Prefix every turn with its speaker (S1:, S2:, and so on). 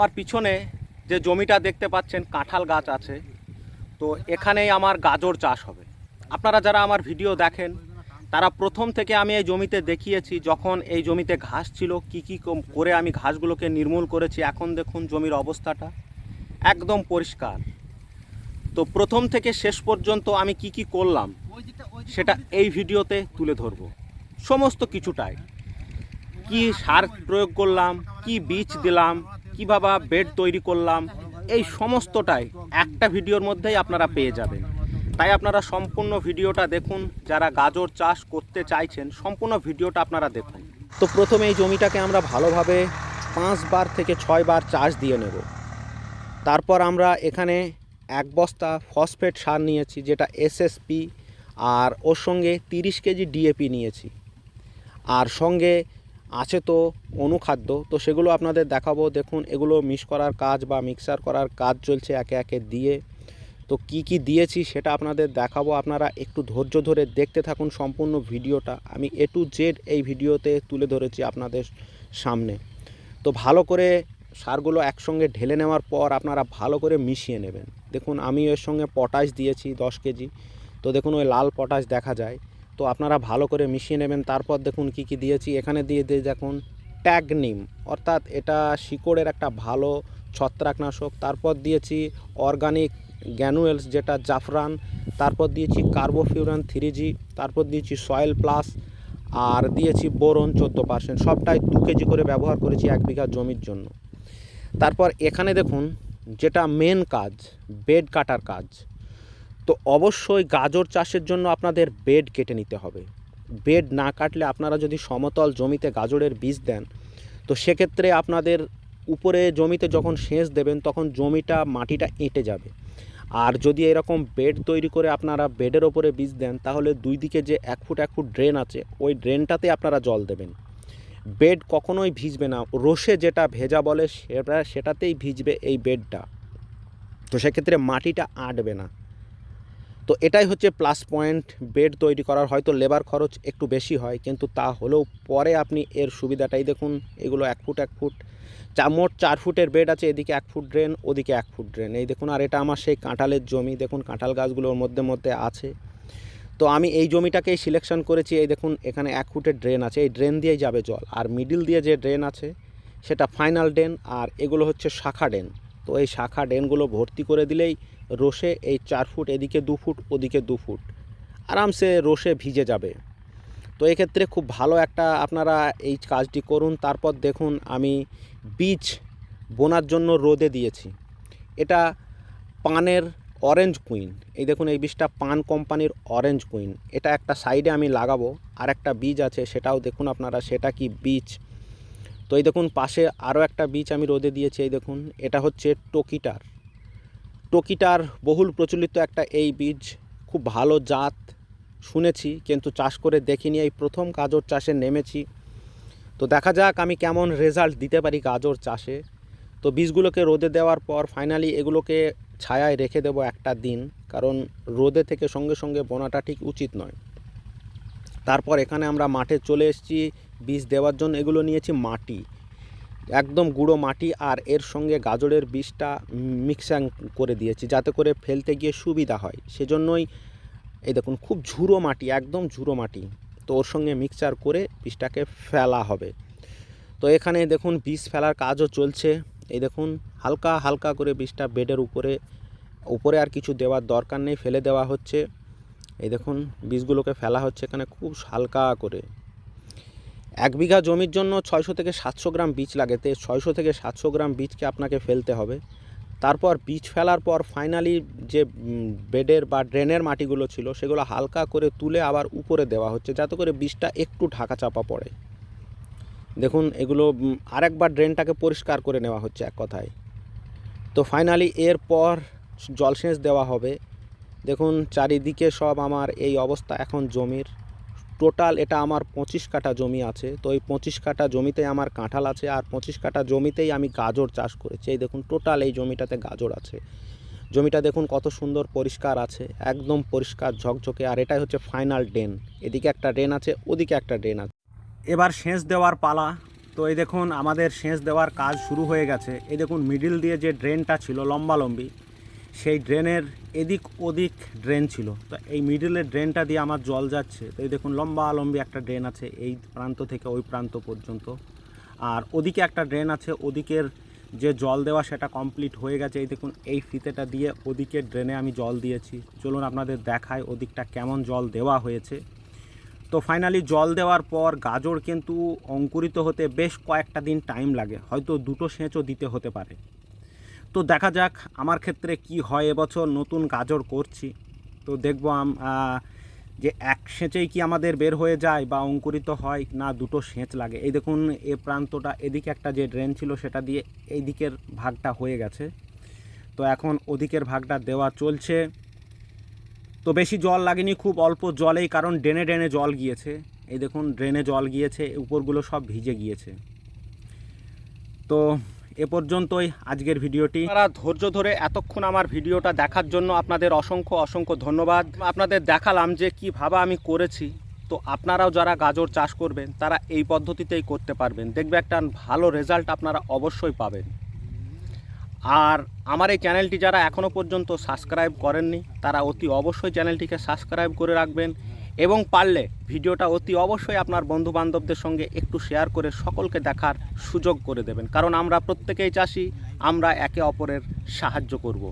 S1: আমার পিছনে যে জমিটা দেখতে পাচ্ছেন, কাঁঠাল গাছ আছে। তো এখানেই আমার গাজর চাষ হবে। আপনারা যারা আমার ভিডিও দেখেন, তারা প্রথম থেকে আমি এই জমিতে দেখিয়েছি যখন এই জমিতে ঘাস ছিল, কি কি করে আমি ঘাসগুলোকে নির্মূল করেছি। এখন দেখুন জমির অবস্থাটা একদম পরিষ্কার। তো প্রথম থেকে শেষ পর্যন্ত আমি কি কি করলাম, সেটা এই ভিডিওতে তুলে ধরবো। সমস্ত কিছুটাই। কি সার প্রয়োগ করলাম, কি বীজ দিলাম কীভাবে বেড তৈরি করলাম, এই সমস্তটাই একটা ভিডিওর মধ্যেই আপনারা পেয়ে যাবেন। তাই আপনারা সম্পূর্ণ ভিডিওটা দেখুন, যারা গাজর চাষ করতে চাইছেন, সম্পূর্ণ ভিডিওটা আপনারা দেখুন। তো প্রথমে এই জমিটাকে আমরা ভালোভাবে পাঁচবার থেকে ছয়বার চাষ দিয়ে নেব। তারপর আমরা এখানে এক বস্তা ফসফেট সার নিয়েছি, যেটা এসএসপি আর ওর সঙ্গে তিরিশ কেজি ডিএপি নিয়েছি। আর সঙ্গে আছে তো অনুখাদ্য, তো সেগুলো আপনাদের দেখাবো। দেখুন, এগুলো মিক্স করার কাজ বা মিক্সার করার কাজ চলছে একে একে দিয়ে। তো কি কি দিয়েছি সেটা আপনাদের দেখাবো। আপনারা একটু ধৈর্য ধরে দেখতে থাকুন সম্পূর্ণ ভিডিওটা। আমি এ টু জেড এই ভিডিওতে তুলে ধরেছি আপনাদের সামনে। তো ভালো করে সারগুলো একসঙ্গে ঢেলে নেওয়ার পর আপনারা ভালো করে মিশিয়ে নেবেন। দেখুন, আমি এর সঙ্গে পটাশ দিয়েছি দশ কেজি। তো দেখুন, ওই লাল পটাশ দেখা যায়। তো আপনারা ভালো করে মিশিয়ে নেবেন। তারপর দেখুন কি কি দিয়েছি। এখানে দিয়ে দিয়ে দেখুন, ট্যাগ নিম। অর্থাৎ এটা শিকড়ের একটা ভালো ছত্রাকনাশক। তারপর দিয়েছি অর্গানিক গ্যানুয়েলস, যেটা জাফরান। তারপর দিয়েছি কার্বোফিউরান থ্রি জি। তারপর দিয়েছি সয়েল প্লাস। আর দিয়েছি বোরন চোদ্দ পার্সেন্ট। সবটাই দু কেজি করে ব্যবহার করেছি এক বিঘা জমির জন্য। তারপর এখানে দেখুন, যেটা মেন কাজ বেড কাটার কাজ। তো অবশ্যই গাজর চাষের জন্য আপনাদের বেড কেটে নিতে হবে। বেড না কাটলে আপনারা যদি সমতল জমিতে গাজরের বীজ দেন, তো সেক্ষেত্রে আপনাদের উপরে জমিতে যখন সেচ দেবেন, তখন জমিটা, মাটিটা এঁটে যাবে। আর যদি এরকম বেড তৈরি করে আপনারা বেডের ওপরে বীজ দেন, তাহলে দুই দিকে যে এক ফুট এক ফুট ড্রেন আছে, ওই ড্রেনটাতে আপনারা জল দেবেন। বেড কখনোই ভিজবে না, রোষে যেটা ভেজা বলে সেটা, সেটাতেই ভিজবে এই বেডটা তো সেক্ষেত্রে মাটিটা আঁটবে না। তো এটাই হচ্ছে প্লাস পয়েন্ট বেড তৈরি করার, হয়তো লেবার খরচ একটু বেশি হয়, কিন্তু তা হলেও পরে আপনি এর সুবিধাটাই দেখুন, এগুলো এক ফুট এক ফুট, চা মোট চার ফুটের বেড আছে, এদিকে এক ফুট ড্রেন ওদিকে এক ফুট ড্রেন এই দেখুন, আর এটা আমার সেই কাঁঠালের জমি, দেখুন কাঁঠাল গাছগুলোর মধ্যে মধ্যে আছে। তো আমি এই জমিটাকেই সিলেকশন করেছি, এই দেখুন, এখানে এক ফুটের ড্রেন আছে, এই ড্রেন দিয়েই যাবে জল, আর মিডিল দিয়ে যে ড্রেন আছে, সেটা ফাইনাল ড্রেন আর এগুলো হচ্ছে শাখা ড্রেন তো এই শাখা ড্রেনগুলো ভর্তি করে দিলেই রোষে এই চার ফুট এদিকে দু ফুট, ওদিকে দু ফুট। আরামসে রোষে ভিজে যাবে। তো এক্ষেত্রে খুব ভালো একটা আপনারা এই কাজটি করুন। তারপর দেখুন, আমি বীজ বোনার জন্য রোদে দিয়েছি। এটা পানের অরেঞ্জ কুইন। এই দেখুন, এই বীজটা পান কোম্পানির অরেঞ্জ কুইন। এটা একটা সাইডে আমি লাগাবো। আর একটা বীজ আছে, সেটাও দেখুন আপনারা, সেটা কি বীজ? তো এই দেখুন, পাশে আরও একটা বীজ আমি রোদে দিয়েছি, এই দেখুন, এটা হচ্ছে টোকিটার টোকিটার বহুল প্রচলিত একটা এই বীজ খুব ভালো জাত, শুনেছি, কিন্তু চাষ করে দেখিনি, এই প্রথম গাজর চাষে নেমেছি। তো দেখা যাক আমি কেমন রেজাল্ট দিতে পারি গাজর চাষে। তো বীজগুলোকে রোদে দেওয়ার পর ফাইনালি এগুলোকে ছায়ায় রেখে দেবো একটা দিন, কারণ রোদে থেকে সঙ্গে সঙ্গে বোনাটা ঠিক উচিত নয়। তারপর এখানে আমরা মাঠে চলে এসেছি বীজ দেওয়ার জন্য এগুলো নিয়েছি মাটি, একদম গুঁড়ো মাটি আর এর সঙ্গে গাজরের বীজটা মিক্সাং করে দিয়েছি যাতে করে ফেলতে গিয়ে সুবিধা হয়। সেজন্যই এই দেখুন খুব ঝুরো মাটি, একদম ঝুরো মাটি। তো ওর সঙ্গে মিক্সচার করে বীজটাকে ফেলা হবে। তো এখানে দেখুন বীজ ফেলার কাজও চলছে। এই দেখুন হালকা হালকা করে বীজটা বেডের উপরে উপরে আর কিছু দেওয়ার দরকার নেই, ফেলে দেওয়া হচ্ছে। এই দেখুন বীজগুলোকে ফেলা হচ্ছে এখানে খুব হালকা করে। এক বিঘা জমির জন্য ছয়শো থেকে সাতশো গ্রাম বীজ লাগে, তো ছয়শো থেকে সাতশো গ্রাম বীজকে আপনাকে ফেলতে হবে। তারপর বীজ ফেলার পর ফাইনালি যে বেডের বা ড্রেনের মাটিগুলো ছিল, সেগুলো হালকা করে তুলে আবার উপরে দেওয়া হচ্ছে, যাতে করে বীজটা একটু ঢাকা চাপা পড়ে। দেখুন, এগুলো আরেকবার ড্রেনটাকে পরিষ্কার করে নেওয়া হচ্ছে এক কথায়। তো ফাইনালি এরপর জলসেচ দেওয়া হবে। দেখুন, চারিদিকে সব আমার এই অবস্থা এখন জমির। টোটাল এটা আমার পঁচিশ কাঠা জমি আছে। তো এই পঁচিশ কাঠা জমিতে আমার কাঁঠাল আছে আর পঁচিশ কাঠা জমিতেই আমি গাজর চাষ করেছি। এই দেখুন টোটাল এই জমিটাতে গাজর আছে। জমিটা দেখুন কত সুন্দর পরিষ্কার আছে, একদম পরিষ্কার ঝকঝকে। আর এটাই হচ্ছে ফাইনাল ড্রেন এদিকে একটা ড্রেন আছে, ওদিকে একটা ড্রেন আছে। এবার সেচ দেওয়ার পালা। তো এই দেখুন, আমাদের সেচ দেওয়ার কাজ শুরু হয়ে গেছে। এই দেখুন মিডিল দিয়ে যে ড্রেনটা ছিল লম্বালম্বি সেই ড্রেনের এদিক ওদিক ড্রেন ছিল। তো এই মিডিলের ড্রেনটা দিয়ে আমার জল যাচ্ছে। তো এই দেখুন লম্বালম্বি একটা ড্রেন আছে এই প্রান্ত থেকে ওই প্রান্ত পর্যন্ত। আর ওদিকে একটা ড্রেন আছে, ওদিকের যে জল দেওয়া সেটা কমপ্লিট হয়ে গেছে। এই দেখুন, এই ফিতেটা দিয়ে ওদিকের ড্রেনে আমি জল দিয়েছি। চলুন আপনাদের দেখায় ওদিকটা কেমন জল দেওয়া হয়েছে। তো ফাইনালি জল দেওয়ার পর গাজর কিন্তু অঙ্কুরিত হতে বেশ কয়েকটা দিন টাইম লাগে। হয়তো দুটো সেঁচও দিতে হতে পারে। তো দেখা যাক আমার ক্ষেত্রে কি হয় এবছর, নতুন গাজর করছি। তো দেখব যে এক সেঁচেই কি আমাদের বের হয়ে যায় বা অঙ্কুরিত হয় না দুটো সেঁচ লাগে। এই দেখুন, এ প্রান্তটা, এদিকে একটা যে ড্রেন ছিল সেটা দিয়ে এই দিকের ভাগটা হয়ে গেছে। তো এখন ওদিকের ভাগটা দেওয়া চলছে। তো বেশি জল লাগেনি, খুব অল্প জলেই, কারণ ড্রেনে ড্রেনে জল গিয়েছে। এই দেখুন ড্রেনে জল গিয়েছে, উপরগুলো সব ভিজে গিয়েছে। তো এ পর্যন্তই আজকের ভিডিওটি। আপনারা ধৈর্য ধরে এতক্ষণ আমার ভিডিওটা দেখার জন্য আপনাদের অসংখ্য অসংখ্য ধন্যবাদ। আপনাদের দেখালাম যে কীভাবে আমি করেছি। তো আপনারাও যারা গাজর চাষ করবেন, তারা এই পদ্ধতিতেই করতে পারবেন। দেখবে একটা ভালো রেজাল্ট আপনারা অবশ্যই পাবেন। আর আমার এই চ্যানেলটি যারা এখনও পর্যন্ত সাবস্ক্রাইব করেননি, তারা অতি অবশ্যই চ্যানেলটিকে সাবস্ক্রাইব করে রাখবেন। এবং পারলে ভিডিওটা অতি অবশ্যই আপনার বন্ধু বান্ধবদের সঙ্গে একটু শেয়ার করে সকলকে দেখার সুযোগ করে দেবেন। কারণ আমরা প্রত্যেকেই চাষি, আমরা একে অপরের সাহায্য করব।